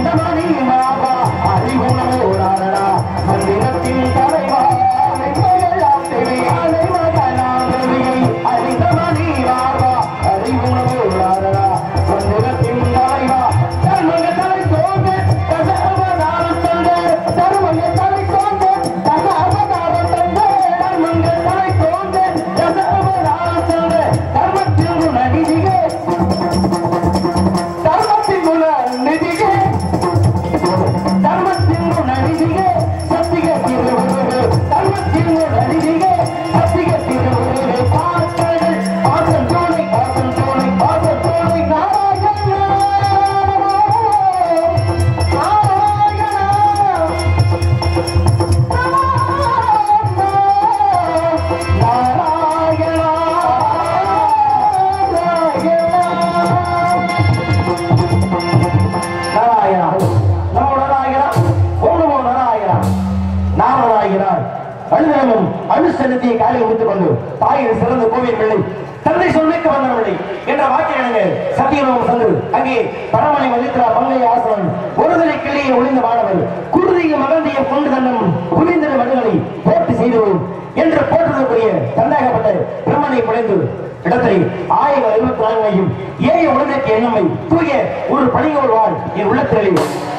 நடிகை கொண்டு தாயின் சிறந்த கோவில் பிள்ளை தந்தை சொல்லிக்க வந்தவர்களை என்ற வாக்கியங்க சத்தியலோகம் சந்து அங்கே பரமனை மதித்ரா பங்கைய ஆசவன் ஒருதலை கிளியை ஒளிந்த மாணவர் குருதியில் மகந்திய கொண்டு தன்னம் குவிந்திர மடுகளை போட்டு செய்தோம். என்று போற்றுதற்குரிய தந்தாகப்பட்ட பிரம்மனை குறைந்து இடத்தை ஆயிரம் எழுபத்தி நான்கையும் ஏழை உலகಕ್ಕೆ எண்ணமை தூய ஒரு பணியோர் வாழ் என் உள்ளத்திலே.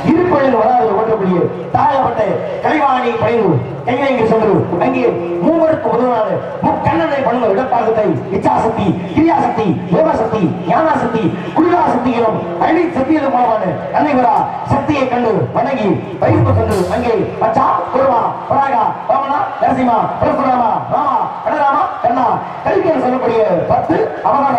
இருப்பதில் வராது ஓட்டக்கூடிய தாழப்பட்ட கலைவாணி பணிவு கையிலங்கி சென்று அங்கே மூவருக்கு உதவாத முக்கண்ணனை பண்ணும் இடப்பாகத்தை இச்சாசக்தி கிரியாசக்தி யோகசக்தி ஞானாசக்தி குளிராசக்தி எனும் அழி சக்தியின் மூலமான அன்னைவரா சக்தியை கண்டு வணங்கி வைப்பு சென்று அங்கே பச்சா குருமா பராகா பாமனா நரசிம்மா பரசுராமா ராமா கடராமா கண்ணா கல்வியன் சொல்லக்கூடிய பத்து அவகார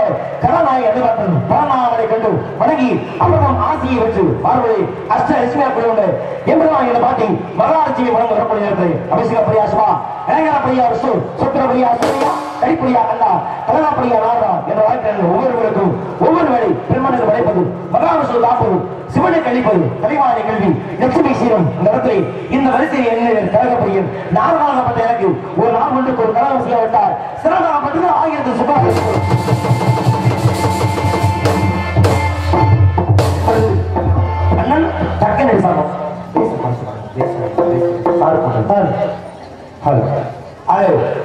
கதாநாயகி அதிகாரத்தின் பரநாமனை கண்டு வணங்கி அவர்தம் ஆசியை வென்று பார்வதி அஷ்ட லட்சுமியா பிள்ளையோட எம்பெருமான் என்ற பாட்டி மகாலட்சுமி வழங்க வரக்கூடிய நேரத்தை அபிஷேக பிரியா சுபா இளைஞர பிரியா விஷ்ணு சுத்திர பிரியா சூரியா கடிப்பிரியா கண்ணா கலனா பிரியா நாரா என்ற வாழ்க்கையில் ஒவ்வொருவருக்கும் ஒவ்வொரு வேலை பெருமனுக்கு படைப்பது மகாவிஷ்ணு காப்பது சிவனை கழிப்பது கலைவாணி கல்வி லட்சுமி சீரம் இந்த இடத்துல இந்த வரிசையில் என்ன கழகப்படியும் நார்மலாகப்பட்ட எனக்கு ஒரு நாள் ஒன்றுக்கு ஒரு கலகம் செய்ய விட்டார். சிறந்தாகப்பட்டது ஆயிரத்து சுபாஷ் டக்குன்னு விசாரம்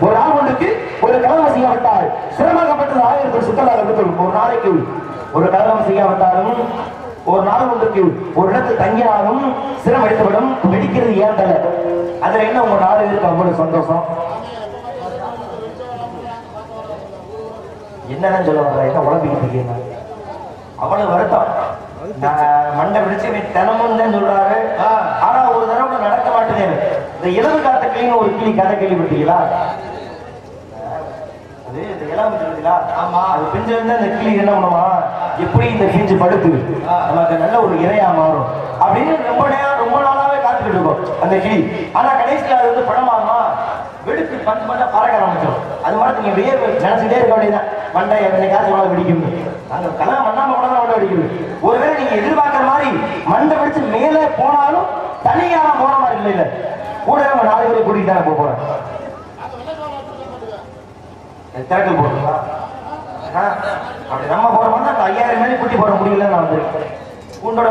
ஒரு நாள் ஒன்றுக்கு ஒரு கலகம் செய்யப்பட்டால் சிரமப்பட்டது ஆயிரத்து சுத்தலாக இருக்கும் ஒரு நாளைக்கு ஒரு கலகம் செய்யப்பட்டாலும் ஒரு நாள் ஒன்றுக்கு ஒரு இடத்தில் தங்கினாலும் சிரம் எடுத்துவிடும் வெடிக்கிறது ஏன் தலை அதுல என்ன உங்க நாடு இருக்கு அவ்வளவு சந்தோஷம் என்னன்னு சொல்ல வர்ற என்ன உழப்பிக்கிட்டு இருக்கீங்க? அவ்வளவு வருத்தம். மண்டை பிடிச்சு தினமும் தான் சொல்றாரு. ஆனா ஒரு தடவை நடக்க மாட்டேன். இந்த இளவு காத்த கிளின்னு ஒரு கிளி கதை கேள்விப்பட்டீங்களா? அது இந்த இளவு சொல்லுங்களா ஆமா. அது பிஞ்சிருந்தா இந்த கிளி என்ன பண்ணுமா? எப்படி இந்த கிழிஞ்சு படுத்து? நமக்கு நல்ல ஒரு இறையா மாறும். அப்படின்னு ரொம்ப நேரம் ரொம்ப நாளாவே காத்துக்கிட்டு இருக்கோம் அந்த கிளி. ஆனா கடைசியில் அது வந்து படமாமா வெளுத்து பந்து பண்ணா பறக்க ஆரம்பிச்சிடும் அது மாதிரி நீங்க வேர்வை நினைச்சுட்டே இருக்க வேண்டியதான் மண்டை என்னைக்காச்சும் உணவு பிடிக்கும் அந்த நாங்கள் கலாம் பண்ணாம உணவு பிடிக்கும் நீங்க எதிர்பார்க்கிற மாதிரி மண்டை பிடிச்சு மேலே போனாலும் தனியாக போன மாதிரி இல்லை இல்லை. கூட நம்ம நாலு பேரை கூட்டிட்டு தான் போக போறேன் திரட்டல் போடுங்களா அப்படி நம்ம போறோம்னா அந்த ஐயாயிரம் மேலே கூட்டி போட முடியல நான் வந்து உன்னோட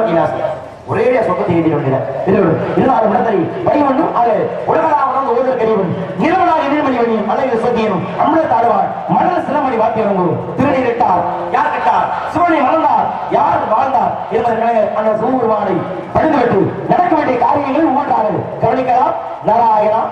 ஒரே சொக்கத்தை எழுதிட வேண்டியதான் இது ஒரு இருபது மணி வரி அது உலகளாக ஆக ஊதர் கனிவன் இரவனாக நீர்மணிவனியும் அலையில் சத்தியனும் அமிர்த ஆடுவார் மணல் சிலமணி வாத்தியரும் குரு திருநீர் இட்டார் யார் கட்டார்? சிவனை மறந்தார். யார் வாழ்ந்தார்? என்பதற்கான அந்த சூருவானை படுந்துவிட்டு நடக்க வேண்டிய காரியங்கள் ஒவ்வொன்றாக கவனிக்கலாம். நாராயணா.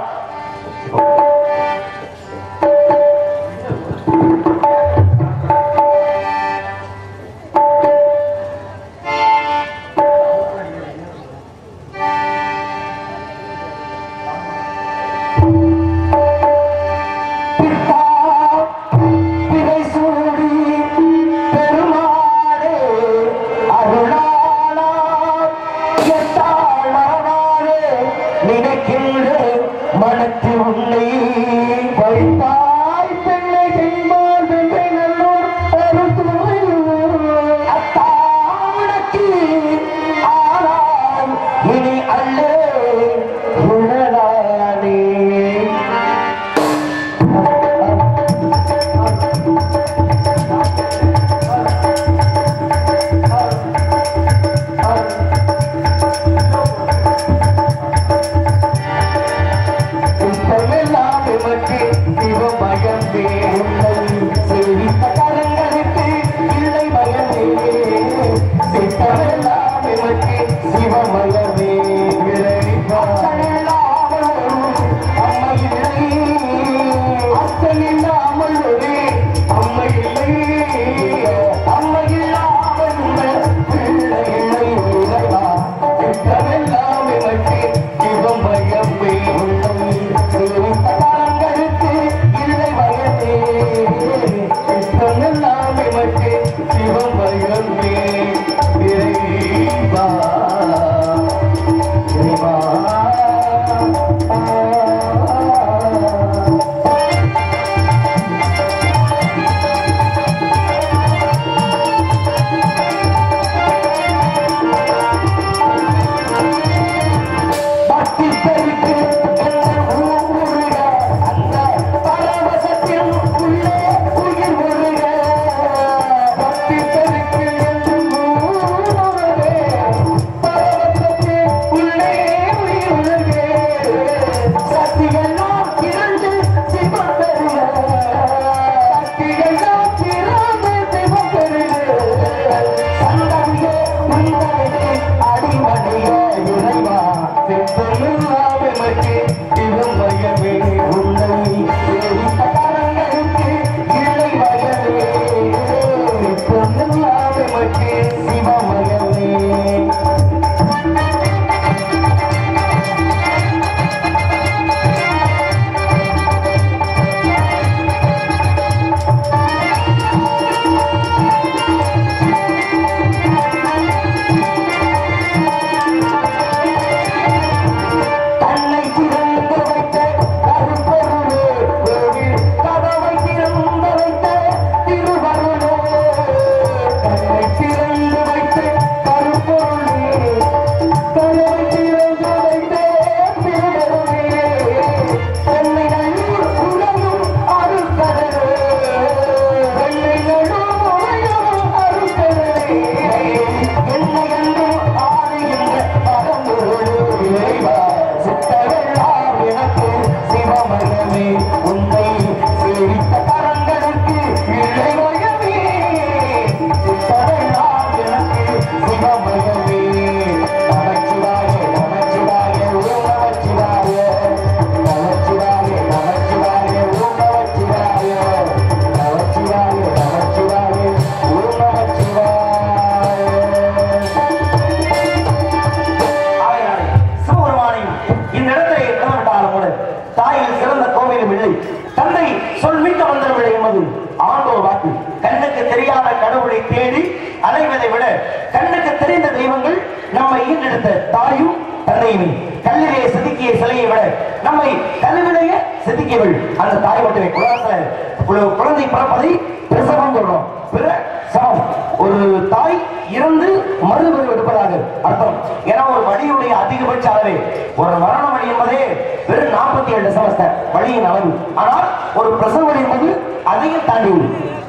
வழியின் அளவு ஆனால் ஒரு பிரசவ என்பது அதையும் தாண்டி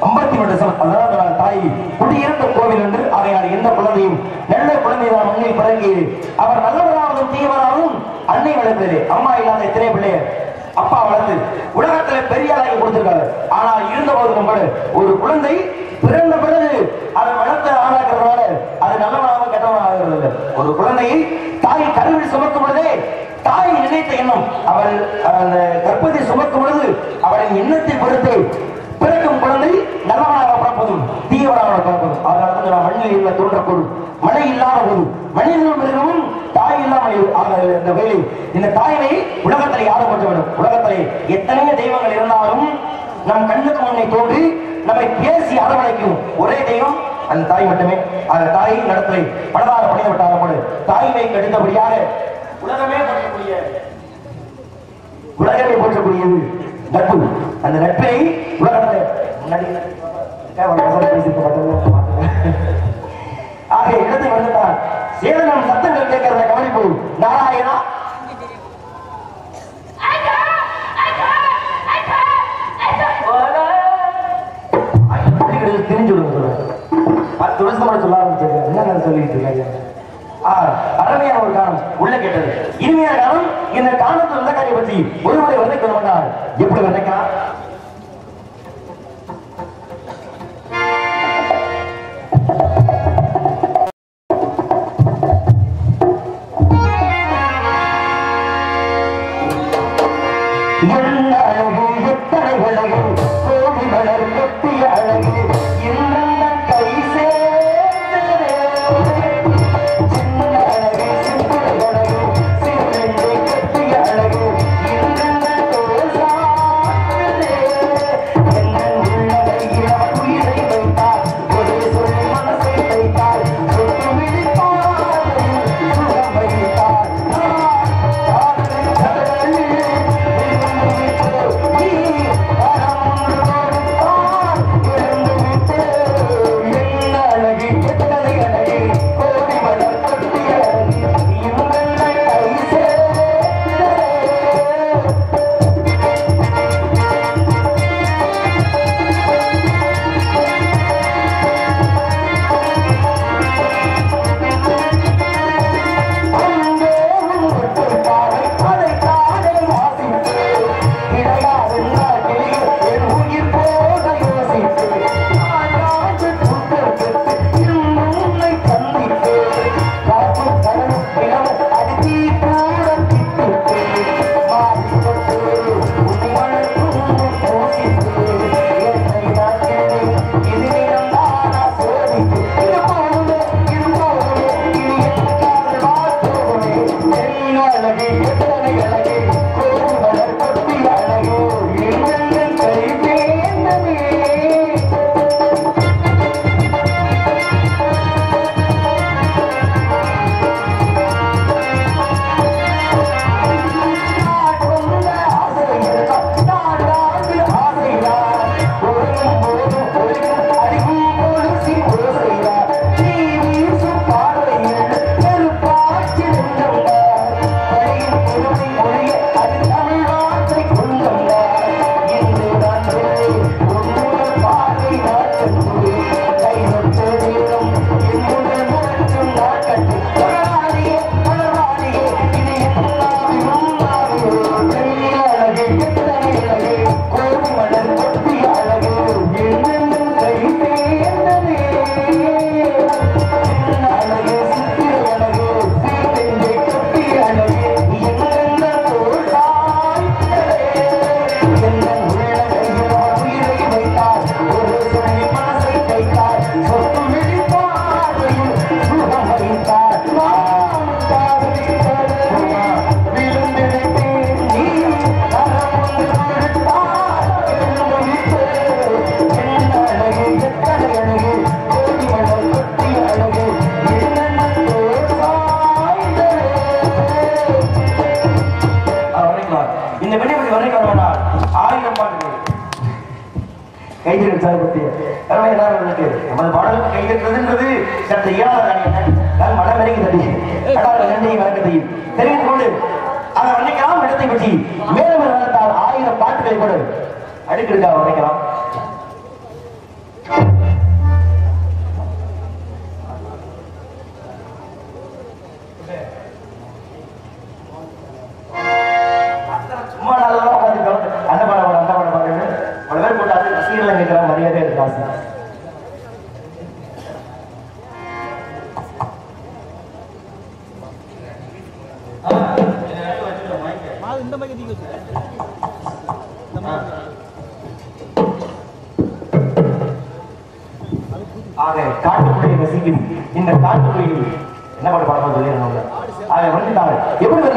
ஐம்பத்தி மூன்று செமஸ்டர் அதாவது தாய் குடியிருந்த கோவில் என்று அவையால் எந்த குழந்தையும் நல்ல குழந்தைதான் மண்ணில் பிறங்கியது அவர் நல்லவராகவும் தீயவராகவும் அன்னை வளர்ந்தது. அம்மா இல்லாத எத்தனை பிள்ளையர் அப்பா வளர்ந்து உலகத்துல பெரிய ஆளாகி கொடுத்திருக்காரு. ஆனால் இருந்த போது கூட ஒரு குழந்தை பிறந்த பிறகு அதை வளர்த்த ஆளாக்குறதுனால அது நல்லவனாக கெட்டவனாக ஒரு குழந்தையை தாய் கருவில் சுமக்கும் பொழுது நினைத்த எண்ணம் அவள் அந்த கற்பத்தை சுமக்கும் பொழுது அவளின் எண்ணத்தை பொறுத்து பிறக்கும் குழந்தை நல்லவனாக பிறப்பதும் தீயவனாக பிறப்பதும். அதனால தான் நான் மண்ணில் உள்ள தோன்றக்கூடும் மழை இல்லாத போது மனிதனும் மிருகமும் தாய் இல்லாமல் ஆக இந்த வேலை இந்த தாயினை உலகத்தில் யாரும் கொஞ்சம் வேண்டும். உலகத்தில் எத்தனையோ தெய்வங்கள் இருந்தாலும் நம் கண்ணுக்கு முன்னே தோன்றி நம்மை பேசி அரவணைக்கும் ஒரே தெய்வம் அந்த தாய் மட்டுமே. அந்த தாயின் நடத்தலை பலதார பணிந்து விட்டாலும் கூட தாய்மை கடித்தபடியாக உலகமே போற்றக்கூடிய உலகமே போற்றக்கூடியது நட்பு. அந்த நட்பை உலகத்தில் முன்னாடி கேவல இடத்தை வந்துட்டான் சேதனம் சத்தங்கள் கேட்கிறத கவனிப்பு. நாராயணா? தெரிஞ்சு விடுங்க பத்து வருஷம் கூட சொல்ல ஆரம்பிச்சிருக்கேன் என்ன சொல்லிட்டு இருக்காங்க? அருமையான ஒரு காலம் உள்ள கேட்டது. இனிமையான காலம் இந்த காலத்தில் வந்த காரியம் பற்றி ஒருமுறை வந்து மாட்டார். எப்படி வந்தா கைதிகள் சார்பத்தி தலைமை இருக்கு நமது பாடலுக்கு கைதட்டுறதுன்றது சற்று இயலாத காரியம். நான் மனமெருகி கொண்டு அதை வர்ணிக்கலாம் இடத்தை பற்றி மேலும் வளர்த்தால் ஆயிரம் பாட்டுகளை கூட அடுக்கிற்காக வர்ணிக்கலாம் வந்துட்டாங்க எப்படி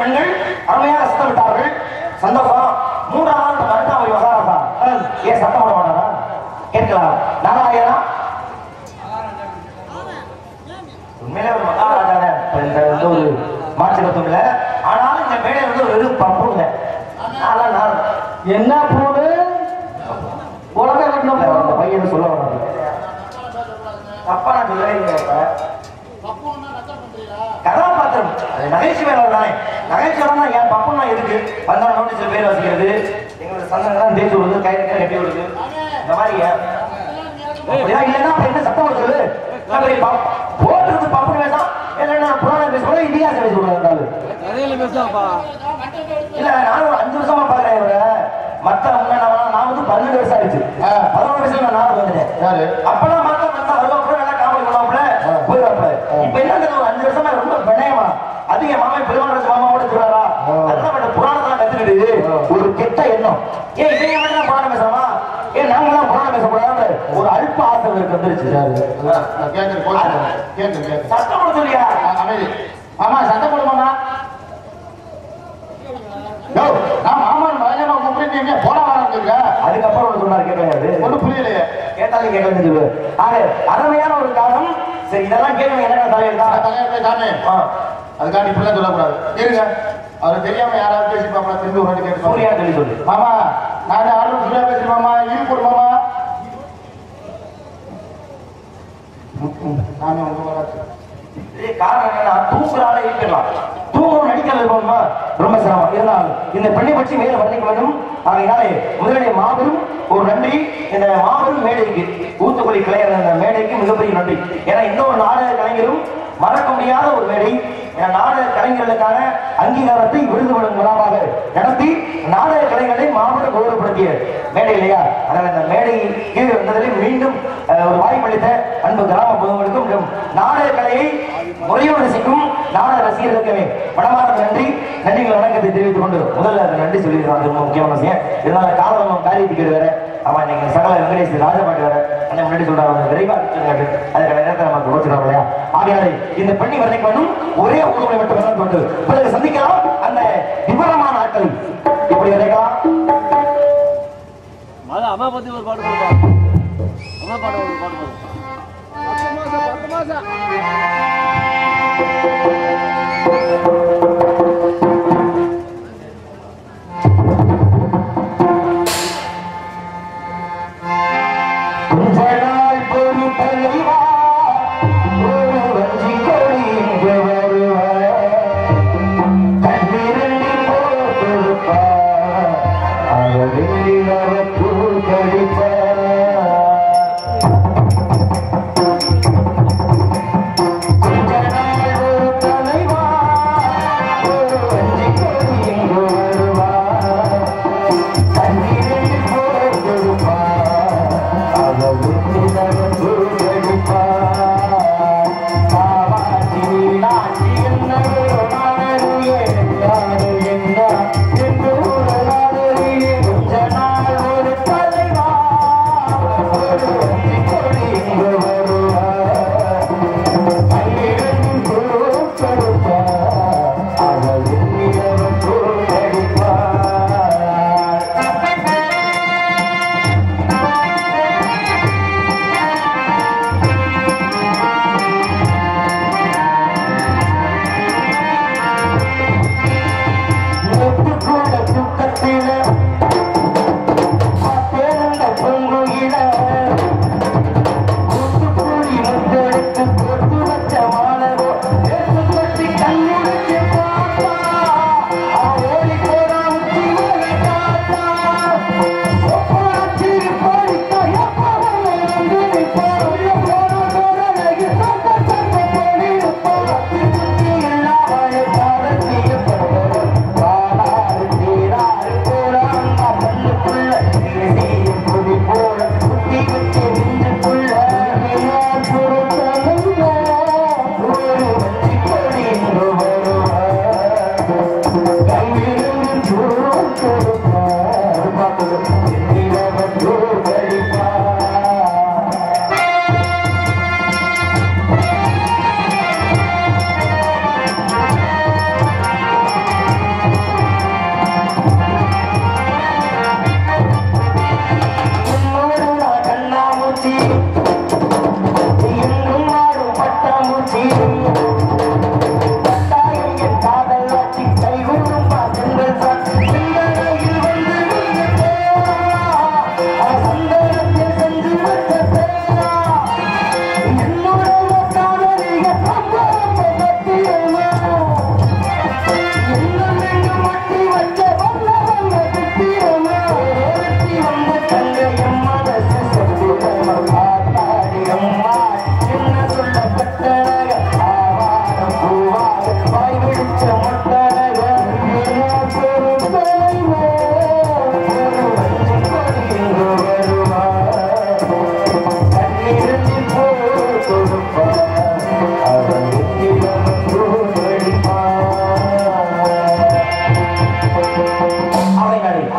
பெண்கள் அருமையாக சத்தமிட்டார்கள். சந்தோஷம். மூன்றாவது நம்ம அருணாமொழி மகாராஜா அஹ், ஏன் சத்தம் போட மாட்டாரா? கேட்கலாம் நாராயணா உண்மையிலே ஒரு மகாராஜா தான் இந்த வந்து ஒரு மாற்று கருத்தும் இல்ல. ஆனாலும் இந்த மேடை வந்து ஒரு வெறும் நான் என்ன பூடு உலக பூடு பையன் சொல்ல வராது தப்பா நான் இப்ப கதாபாத்திரம். அது நகைச்சுவையாளர் தானே. நகைச்சுவைனா என் பப்பனா எதுக்கு வந்தா நோட்டீஸ்ல பேர் வாசிக்கிறது. எங்களோட சங்கங்கள்லாம் தேய்ச்சி விடுறது கை கை கட்டி விடுறது இந்த மாதிரி இல்லைன்னா அப்ப என்ன சத்தம் வருது போட்டுறது பப்புன்னு வேண்டாம் இல்லைன்னா புராணம் பேசுவோம் இதிகாசம் பேசுவோம் இல்ல நான் ஒரு அஞ்சு வருஷமா பாக்குறேன் இவரை. மத்த நான் வந்து பன்னெண்டு வருஷம் ஆயிடுச்சு. பதினொன்று வயசுல நான் நாடு வந்துட்டேன் அப்பெல்லாம் மத்த மத்த வருவாப்புல நல்லா காமெடி பண்ணுவாப்புல போயிடுவாப்புல இப்ப என்ன தெரியும், ஒரு அஞ்சு வருஷமா ரொம்ப பிணையமா அது என் மாமா பெருமாள் மாமா கூட சொல்றாரா அதெல்லாம் பட்ட புராணத்தெல்லாம் கத்துக்கிட்டு ஒரு கெட்ட எண்ணம் ஏன் இவங்க மட்டும் புராணம் பேசலாமா ஏன் நாங்களாம் புராணம் பேசக்கூடாது ஒரு இவருக்கு வந்துருச்சு. நான் கேட்கிறேன். கேட்கிறேன் கேட்கிறேன் சத்தம் போட சொல்லியா அமைதி. மாமா சண்டை போடு மாமா. யோ, நான் போட வராங்க அதுக்கப்புறம் ஒண்ணு சொன்னாரு கேட்கலையாது ஒன்றும் புரியலையே. கேட்டாலும் கேட்கலன்னு சொல்லு அருமையான ஒரு காலம் சரி இதெல்லாம் கேட்கணும் என்ன தலைவர் நான் தான் தலைவர் தானே அதுக்காண்டி இப்படிலாம் சொல்லக்கூடாது. இருங்க அவர் தெரியாம யாராவது பேசி பாப்பா திரும்பி ஒரு கேட்டு சூர்யா. சொல்லி சொல்லு. மாமா நான் ஆர்டர் சொல்ல பேசுறேன் மாமா. போடு மாமா. நானே உங்க வராது இதே காரணம் என்னன்னா தூங்குறாலே இருக்கலாம் தூங்கும் நடிக்கிறது போதுமா? ரொம்ப சிரமம். இருந்தாலும் இந்த பெண்ணை பற்றி மேல வர்ணிக்க வேண்டும். ஆகையினாலே முதலிலே மாபெரும் ஒரு நன்றி. இந்த மாபெரும் மேடைக்கு ஊத்துக்குடி கலைஞர் அந்த மேடைக்கு மிகப்பெரிய நன்றி. ஏன்னா இந்த ஒரு நாடக கலைஞரும் மறக்க முடியாத ஒரு மேடை. நாடக கலைஞர்களுக்கான அங்கீகாரத்தை விருது வழங்கும் விழாவாக நடத்தி நாடக கலைஞர்களை மாவட்டம் கௌரவப்படுத்திய மேடை இல்லையா? அதனால இந்த கீழே வந்ததிலே மீண்டும் ஒரு வாய்ப்பளித்த அன்பு கிராம பொதுமக்களுக்கும் மற்றும் நாடக கலையை முறையோடு ரசிக்கும் நாடக ரசிகர்களுக்குமே மனமார்ந்த நன்றி நன்றிகள் வணக்கத்தை தெரிவித்துக் கொண்டு முதல்ல அதை நன்றி சொல்லிடுறோம் அது ரொம்ப முக்கியமான விஷயம். இதனால காலம் காரியத்துக்கு வேற ஆமா நீங்க சகல வெங்கடேஷ் ராஜபாட்டு வேற. அந்த முன்னாடி சொல்றாங்க விரைவா சொல்லுங்க அதுக்கான நேரத்தை நமக்கு யோசிக்கிறோம் இல்லையா? ஆகையாலே இந்த பெண்ணி வரைக்கும் வேணும் ஒரே ஊர்வலை மட்டும் கொண்டு பிறகு சந்திக்கலாம் அந்த விவரமான ஆட்கள் இப்படி வரைக்கலாம் அம்மா பத்தி ஒரு பாட்டு அம்மா பாட்டு ஒரு பாட்டு போடு பத்து மாசம் பத்து மாசம்.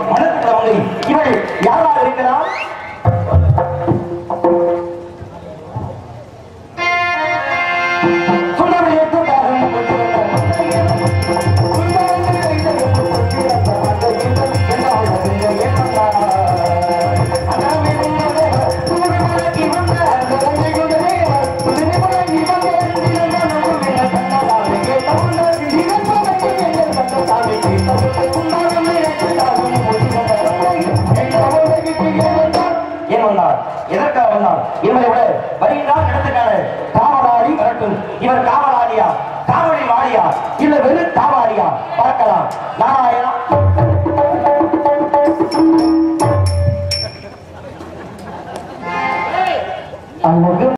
மனசு கவலை இவள் யாராக இருக்கிறார் எதற்காக வந்தார் இவரை விட வருகின்றார் இடத்துக்கான காவலாளி வரட்டும். இவர் காவலாளியா? காவலி வாடியா இல்ல வெறும் காவலாளியா பார்க்கலாம் நாராயணா